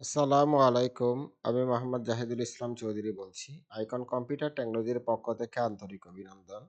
আসসালামু আলাইকুম। আমি মোহাম্মদ জাহিদুল ইসলাম চৌধুরী বলছি। আইকন কম্পিউটার টেকনোলজির পক্ষ থেকে আন্তরিক অভিনন্দন।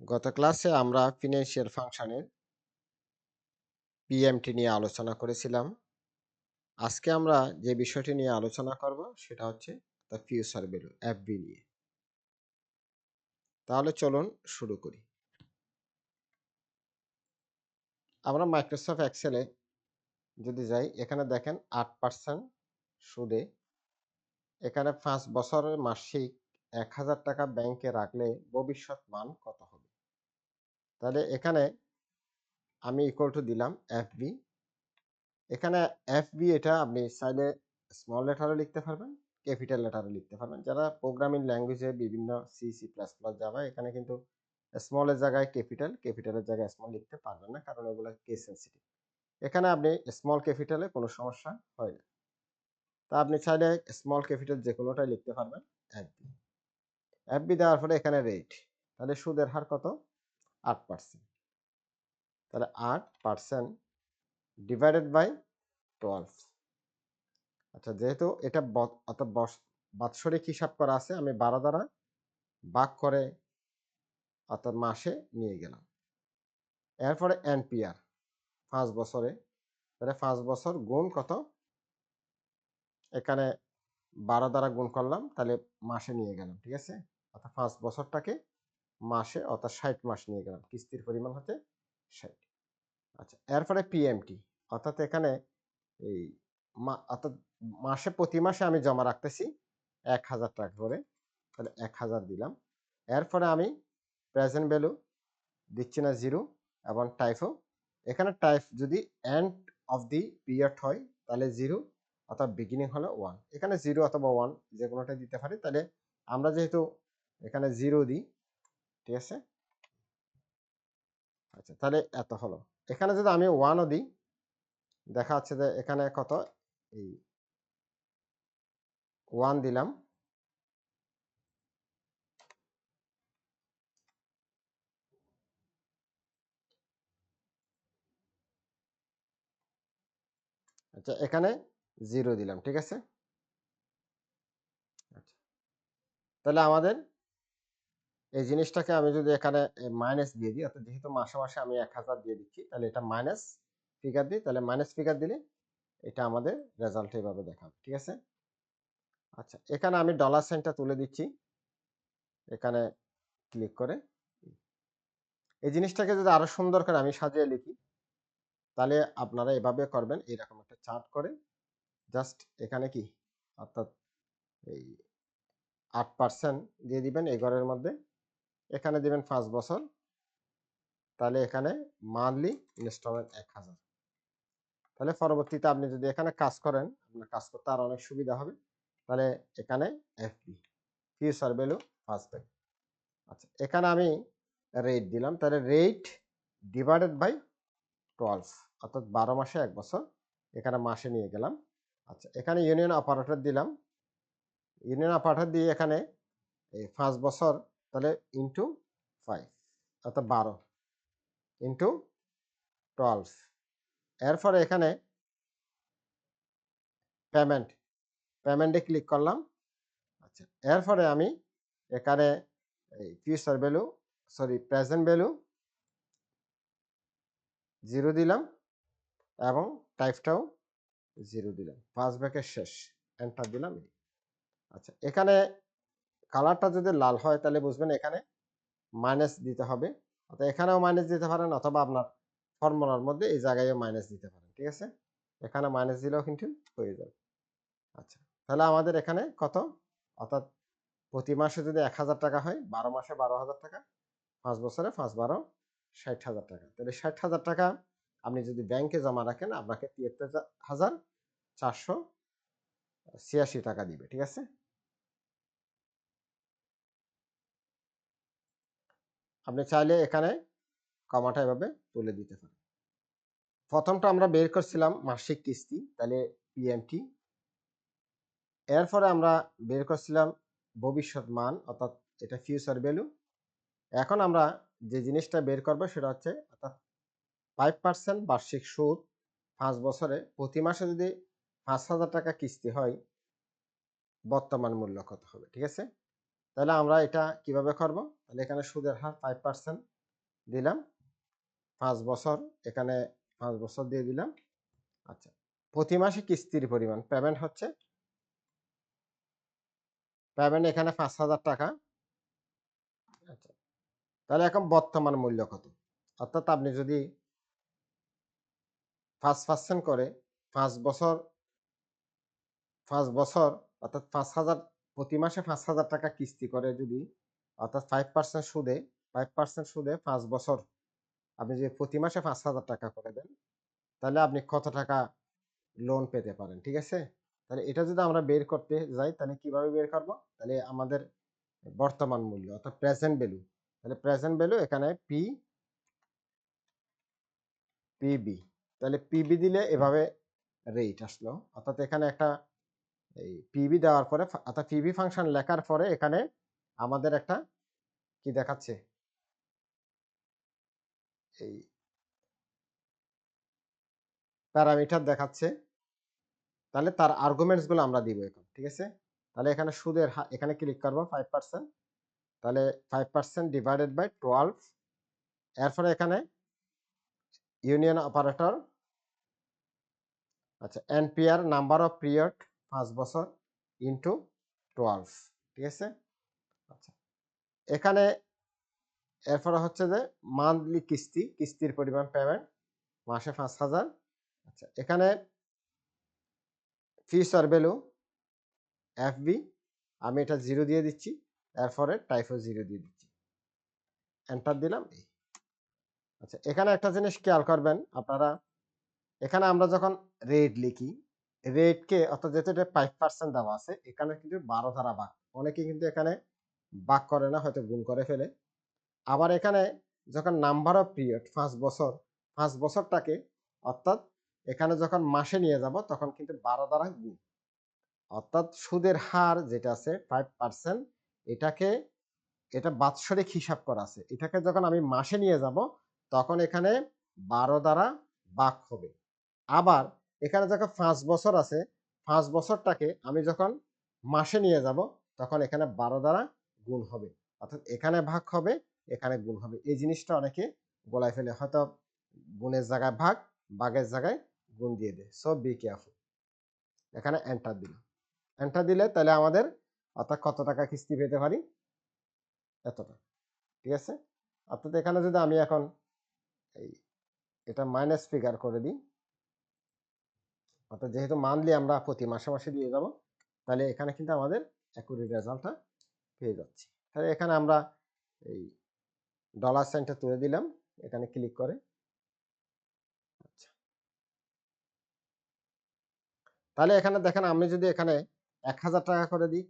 গত ক্লাসে আমরা ফিনান্সিয়াল ফাংশনের পিএমটি নিয়ে আলোচনা করেছিলাম। আজকে আমরা যে বিষয়টি নিয়ে আলোচনা করব সেটা হচ্ছে দ্য ফিউচার ভ্যালু এফবি নিয়ে। তাহলে চলুন শুরু করি। আমরা মাইক্রোসফট এক্সেলে যদি যাই, এখানে দেখেন আট পার্সেন্ট সুদে। এখানে পাঁচ বছরের মাসিক এক হাজার টাকা ব্যাংকে রাখলে ভবিষ্যৎ মান কত হবে? তাহলে এখানে আমি ইকুয়াল টু দিলাম এফ বি এখানে এফ বি এটা আপনি চাইলে স্মল লেটারে লিখতে পারবেন ক্যাপিটাল লেটারে লিখতে পারবেন। যারা প্রোগ্রামিং ল্যাঙ্গুয়েজে বিভিন্ন সি সি প্লাস প্লাস যাবা এখানে কিন্তু স্মলের জায়গায় ক্যাপিটাল ক্যাপিটালের জায়গায় স্মল লিখতে পারবেন না, কারণ ওগুলো কেস সেন্সিটিভ এখানে আপনি স্মল ক্যাপিটালে কোনো সমস্যা হয় না। তা আপনি চাইলে স্মল ক্যাপিটাল যে কোনোটাই লিখতে পারবেন এফবি এফবি দেওয়ার পরে এখানে রেট তাহলে সুদের হার কত? আট পার্সেন্ট তাহলে আট পার্সেন্ট ডিভাইডেড বাই টুয়েলভ আচ্ছা যেহেতু এটা অর্থাৎ বাৎসরিক হিসাব করা আছে, আমি বারো দ্বারা বাক করে অর্থাৎ মাসে নিয়ে গেলাম। এরপরে এনপিআর পাঁচ বছরে। তাহলে পাঁচ বছর গুণ কত? এখানে বারো দ্বারা গুণ করলাম, তাহলে মাসে নিয়ে গেলাম, ঠিক আছে? অর্থাৎ পাঁচ বছরটাকে মাসে, অর্থাৎ ষাট মাস নিয়ে গেলাম, কিস্তির পরিমাণ হচ্ছে ষাট। আচ্ছা এরপরে পিএমটি অর্থাৎ এখানে এই অর্থাৎ মাসে, প্রতি মাসে আমি জমা রাখতেছি এক হাজার টাকা করে, তাহলে এক হাজার দিলাম। এরপরে আমি প্রেজেন্ট ভ্যালু দিচ্ছি না জিরো এবং টাইপও এখানে টাইপ যদি এন্ড অফ দি পিরিয়ড হয়, তাহলে জিরো অথবা বিগিনিং হলো ওয়ান এখানে জিরো অথবা ওয়ান যে কোনোটাই দিতে পারি, তাহলে আমরা যেহেতু এখানে জিরো দিই, ঠিক আছে? আচ্ছা তাহলে এত হলো। এখানে যদি আমি ওয়ানও দিই, দেখা যাচ্ছে যে এখানে কত? এই ওয়ান দিলাম। আচ্ছা এখানে জিরো দিলাম, ঠিক আছে? আচ্ছা। তাহলে আমাদের এই জিনিসটাকে আমি যদি এখানে মাইনাস দিয়ে দিই, অর্থাৎ যেহেতু মাসে মাসে আমি এক হাজার দিয়ে দিচ্ছি, তাহলে এটা মাইনাস ফিগার দিই, তাহলে মাইনাস ফিগার দিলে এটা আমাদের রেজাল্ট এইভাবে দেখাবে, ঠিক আছে? আচ্ছা এখানে আমি ডলার সাইনটা তুলে দিচ্ছি, এখানে ক্লিক করে। এই জিনিসটাকে যদি আরও সুন্দর করে আমি সাজিয়ে লিখি তাহলে আপনারা এভাবে করবেন এরকম একটা চার্ট করে জাস্ট এখানে কি? অর্থাৎ এই আট পার্সেন্ট দিয়ে দিবেন এই ঘরের মধ্যে। এখানে দিবেন পাঁচ বছর। তাহলে এখানে মান্থলি ইনস্টলমেন্ট এক হাজার। তাহলে পরবর্তীতে আপনি যদি এখানে কাজ করেন, আপনার কাজ করতে আর অনেক সুবিধা হবে। তাহলে এখানে এফপি ফিউচার ভ্যালু ফার্স্ট আচ্ছা এখানে আমি রেট দিলাম। তাহলে রেট ডিভাইডেড বাই টুয়েলভ অর্থাৎ বারো মাসে এক বছর। এখানে মাসে নিয়ে গেলাম। আচ্ছা এখানে ইউনিয়ন অপারেটর দিলাম। ইউনিয়ন অপারেটর দিয়ে এখানে এই পাঁচ বছর, তাহলে ইন্টু ফাইভ অর্থাৎ বারো ইন্টু টুয়েলভ এরপরে এখানে পেমেন্ট পেমেন্টে ক্লিক করলাম। আচ্ছা এরপরে আমি এখানে এই future value sorry present value zero দিলাম। এবং টাইপটাও জিরো দিলাম। পাঁচ ব্যাকের শেষ এন্টার দিলাম আচ্ছা এখানে কালারটা যদি লাল হয় তাহলে বুঝবেন এখানে মাইনাস দিতে হবে। অর্থাৎ এখানেও মাইনাস দিতে পারেন অথবা আপনার ফর্মুলার মধ্যে এই জায়গায়ও মাইনাস দিতে পারেন, ঠিক আছে? এখানে মাইনাস দিলেও কিন্তু হয়ে যাবে। আচ্ছা তাহলে আমাদের এখানে কত? অর্থাৎ প্রতি মাসে যদি এক হাজার টাকা হয়, বারো মাসে বারো হাজার টাকা, পাঁচ বছরে পাঁচ, বারো, ষাট হাজার টাকা। তাহলে ষাট হাজার টাকা আপনি যদি ব্যাংকে জমা রাখেন, আপনাকে তিয়াত্তর হাজার চারশো ছিয়াশি টাকা দিবে, ঠিক আছে? আপনি চাইলে এখানে কমাটা এভাবে তুলে দিতে পারেন। প্রথমটা আমরা বের করছিলাম মাসিক কিস্তি, তাহলে পিএমটি এরপরে আমরা বের করছিলাম ভবিষ্যৎ মান, অর্থাৎ এটা ফিউচার ভ্যালু এখন আমরা যে জিনিসটা বের করব, সেটা হচ্ছে, অর্থাৎ ফাইভ পার্সেন্ট বার্ষিক সুদ পাঁচ বছরে প্রতি মাসে যদি পাঁচ হাজার টাকা কিস্তি হয়, বর্তমান মূল্য কত হবে? ঠিক আছে? তাহলে আমরা এটা কীভাবে করব? তাহলে এখানে সুদের হার ফাইভ পার্সেন্ট দিলাম। পাঁচ বছর, এখানে পাঁচ বছর দিয়ে দিলাম। আচ্ছা প্রতি মাসে কিস্তির পরিমাণ পেমেন্ট হচ্ছে? পেমেন্ট এখানে পাঁচ হাজার টাকা। আচ্ছা তাহলে এখন বর্তমান মূল্য কত? অর্থাৎ আপনি যদি পাঁচ পার্সেন্ট করে, পাঁচ বছর পাঁচ বছর, অর্থাৎ পাঁচ হাজার, প্রতি মাসে পাঁচ হাজার টাকা কিস্তি করে যদি, অর্থাৎ ফাইভ পার্সেন্ট সুদে ফাইভ পার্সেন্ট সুদে পাঁচ বছর আপনি যদি প্রতি মাসে পাঁচ হাজার টাকা করে দেন, তাহলে আপনি কত টাকা লোন পেতে পারেন, ঠিক আছে? তাহলে এটা যদি আমরা বের করতে যাই, তাহলে কীভাবে বের করব? তাহলে আমাদের বর্তমান মূল্য, অর্থাৎ প্রেজেন্ট ভ্যালু তাহলে প্রেজেন্ট ভ্যালু এখানে পি পিবি তাহলে পিবি দিলে এভাবে রেট আসলো। অর্থাৎ এখানে একটা এই পিবি দেওয়ার পরে অর্থাৎ পিবি ফাংশন লেখার পরে এখানে আমাদের একটা কি দেখাচ্ছে? এই প্যারামিটার দেখাচ্ছে। তাহলে তার আর্গুমেন্টসগুলো আমরা দিব এখন, ঠিক আছে? তাহলে এখানে সুদের এখানে ক্লিক করব ফাইভ পার্সেন্ট তাহলে five percent divided by twelve এরপরে এখানে ইউনিয়ন অপারেটর আচ্ছা এনপিআর নাম্বার অফ পিরিয়ড পাঁচ বছর ইন্টু টুয়েলভ ঠিক আছে? আচ্ছা এখানে এরপরে হচ্ছে যে মান্থলি কিস্তি, কিস্তির পরিমাণ পেমেন্ট মাসে পাঁচ হাজার। আচ্ছা এখানে ফিউচার ভ্যালু এফবি আমি এটা জিরো দিয়ে দিচ্ছি, এরপরে টাইফো জিরো দিয়ে দিচ্ছি। এন্টার দিলাম আচ্ছা এখানে একটা জিনিস খেয়াল করবেন, আপনারা এখানে আমরা যখন রেট লিখি রেটকে অর্থাৎ যেহেতু এটা ফাইভ পার্সেন্ট দেওয়া আছে, এখানে কিন্তু বারো ধারা বাক অনেকে কিন্তু এখানে বাক করে না, হয়তো গুণ করে ফেলে। আবার এখানে যখন নাম্বার অফ পিরিয়ড পাঁচ বছর, পাঁচ বছরটাকে অর্থাৎ এখানে যখন মাসে নিয়ে যাব, তখন কিন্তু বারো দ্বারা গুণ। অর্থাৎ সুদের হার যেটা আছে ফাইভ পার্সেন্ট এটাকে, এটা বাৎসরিক হিসাব করা আছে। এটাকে যখন আমি মাসে নিয়ে যাব, তখন এখানে বারো দ্বারা বাক হবে। আবার এখানে যখন পাঁচ বছর আছে। পাঁচ বছরটাকে আমি যখন মাসে নিয়ে যাব, তখন এখানে বারো দ্বারা গুণ হবে। অর্থাৎ এখানে ভাগ হবে, এখানে গুণ হবে। এই জিনিসটা অনেকে গোলায় ফেলে, হয়তো গুণের জায়গায় ভাগ বাঘের জায়গায় গুণ দিয়ে দেয়। সো বি কেয়ারফুল এখানে এন্টার দিলাম। এন্টার দিলে তাহলে আমাদের অর্থাৎ কত টাকা কিস্তি পেতে পারি? এতটা। ঠিক আছে? অর্থাৎ এখানে যদি আমি এখন এই এটা মাইনাস ফিগার করে দিই অর্থাৎ যেহেতু মান্থলি আমরা প্রতি মাসে মাসে দিয়ে যাব, তাহলে এখানে কিন্তু আমাদের অ্যাকুরেট রেজাল্টটা পেয়ে যাচ্ছি। তাহলে এখানে আমরা এই ডলার সাইনটা তুলে দিলাম, এখানে ক্লিক করে। আচ্ছা। তাহলে এখানে দেখেন আমি যদি এখানে এক হাজার টাকা করে দিই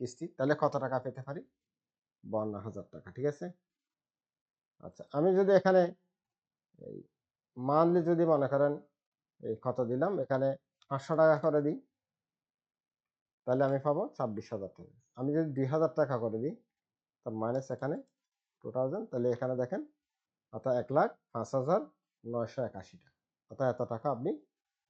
কিস্তি, তাহলে কত টাকা পেতে পারি? বান্ন হাজার টাকা, ঠিক আছে? আচ্ছা আমি যদি এখানে মান্থলি যদি মনে করেন এই কত দিলাম? এখানে পাঁচশো টাকা করে দিই। তাহলে আমি পাবো ছাব্বিশ হাজার টাকা। আমি যদি দুই হাজার টাকা করে দিই, তার মাইনাস এখানে টু থাউজেন্ড তাহলে এখানে দেখেন অর্থাৎ এক লাখ পাঁচ হাজার নয়শো একাশি টাকা। অর্থাৎ এত টাকা আপনি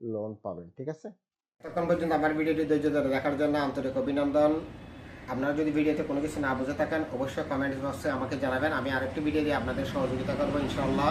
লোন পাবেন, ঠিক আছে? ততক্ষণ পর্যন্ত আমার ভিডিওটি ধৈর্য ধরে দেখার জন্য আন্তরিক অভিনন্দন। আপনারা যদি ভিডিওতে কোনো কিছু না বুঝে থাকেন, অবশ্যই কমেন্ট বক্সে আমাকে জানাবেন। আমি আরেকটি ভিডিও দিয়ে আপনাদের সহযোগিতা করব ইনশাল্লাহ